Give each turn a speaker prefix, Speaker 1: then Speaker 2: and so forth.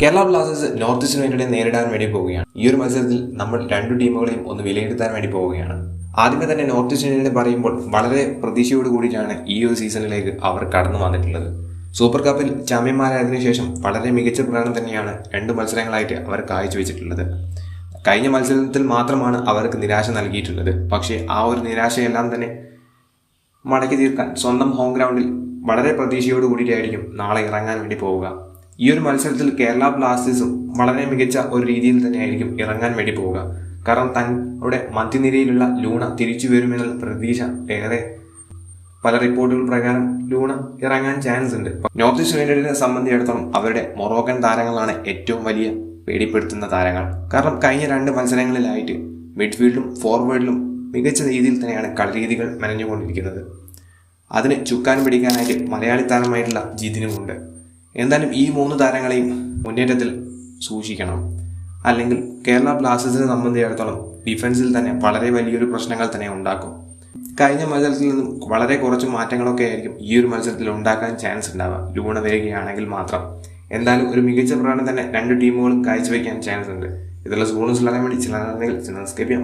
Speaker 1: Kerala Blasters north east യുണൈറ്റഡിനെ നേരിടാൻ വേണ്ടി പോവുകയാണ്. ഈ ഒരു മത്സരത്തിൽ നമ്മൾ രണ്ടു ടീമുകളെയും ഒന്ന് വിലയിരുത്താൻ വേണ്ടി പോവുകയാണ്. ആദ്യമേ തന്നെ നോർത്ത് ഈസ്റ്റ് യുണൈറ്റഡ് പറയുമ്പോൾ വളരെ പ്രതീക്ഷയോട് കൂടിയിട്ടാണ് ഈ ഒരു സീസണിലേക്ക് അവർ കടന്നു വന്നിട്ടുള്ളത്. സൂപ്പർ കപ്പിൽ ചാമ്പ്യന്മാരായതിനു ശേഷം വളരെ മികച്ച പ്രകടനം തന്നെയാണ് രണ്ട് മത്സരങ്ങളായിട്ട് അവർ കാഴ്ചവെച്ചിട്ടുള്ളത്. കഴിഞ്ഞ മത്സരത്തിൽ മാത്രമാണ് അവർക്ക് നിരാശ നൽകിയിട്ടുള്ളത്. പക്ഷേ ആ ഒരു നിരാശയെല്ലാം തന്നെ മടക്കി തീർക്കാൻ സ്വന്തം ഹോം ഗ്രൗണ്ടിൽ വളരെ പ്രതീക്ഷയോട് കൂടിയിട്ടായിരിക്കും നാളെ ഇറങ്ങാൻ വേണ്ടി പോവുക. ഈ ഒരു മത്സരത്തിൽ കേരള ബ്ലാസ്റ്റേഴ്സും വളരെ മികച്ച ഒരു രീതിയിൽ തന്നെയായിരിക്കും ഇറങ്ങാൻ വേണ്ടി പോവുക. കാരണം തങ്ങളുടെ മധ്യനിരയിലുള്ള ലൂണ തിരിച്ചു വരുമെന്നുള്ള പ്രതീക്ഷ ഏറെ പല റിപ്പോർട്ടുകൾ പ്രകാരം ലൂണ ഇറങ്ങാൻ ചാൻസ് ഉണ്ട്. നോർത്ത് ഈസ്റ്റ് യുണൈറ്റഡിനെ സംബന്ധിച്ചിടത്തോളം അവരുടെ മൊറോക്കൻ താരങ്ങളാണ് ഏറ്റവും വലിയ പേടിപ്പെടുത്തുന്ന താരങ്ങൾ. കാരണം കഴിഞ്ഞ രണ്ട് മത്സരങ്ങളിലായിട്ട് മിഡ്ഫീൽഡും ഫോർവേഡിലും മികച്ച രീതിയിൽ തന്നെയാണ് കളിരീതികൾ മെനഞ്ഞുകൊണ്ടിരിക്കുന്നത്. അതിന് ചുക്കാൻ പിടിക്കാനായിട്ട് മലയാളി താരമായിട്ടുള്ള ജിതിനുമുണ്ട്. എന്തായാലും ഈ മൂന്ന് താരങ്ങളെയും മുന്നേറ്റത്തിൽ സൂക്ഷിക്കണം. അല്ലെങ്കിൽ കേരള ബ്ലാസ്റ്റേഴ്സിനെ സംബന്ധിച്ചിടത്തോളം ഡിഫൻസിൽ തന്നെ വളരെ വലിയൊരു പ്രശ്നങ്ങൾ തന്നെ ഉണ്ടാക്കും. കഴിഞ്ഞ മത്സരത്തിൽ നിന്നും വളരെ കുറച്ച് മാറ്റങ്ങളൊക്കെ ആയിരിക്കും ഈ ഒരു മത്സരത്തിൽ ഉണ്ടാക്കാൻ ചാൻസ് ഉണ്ടാവുക. ലൂണ വരികയാണെങ്കിൽ മാത്രം. എന്തായാലും ഒരു മികച്ച പ്രകടനം തന്നെ രണ്ട് ടീമുകളും കാഴ്ചവെക്കാൻ ചാൻസ് ഉണ്ട്. ഇതിലുള്ള സ്കൂളിൽ അറിയാൻ വേണ്ടി ചില ചില സ്കേപ്പ് ചെയ്യാൻ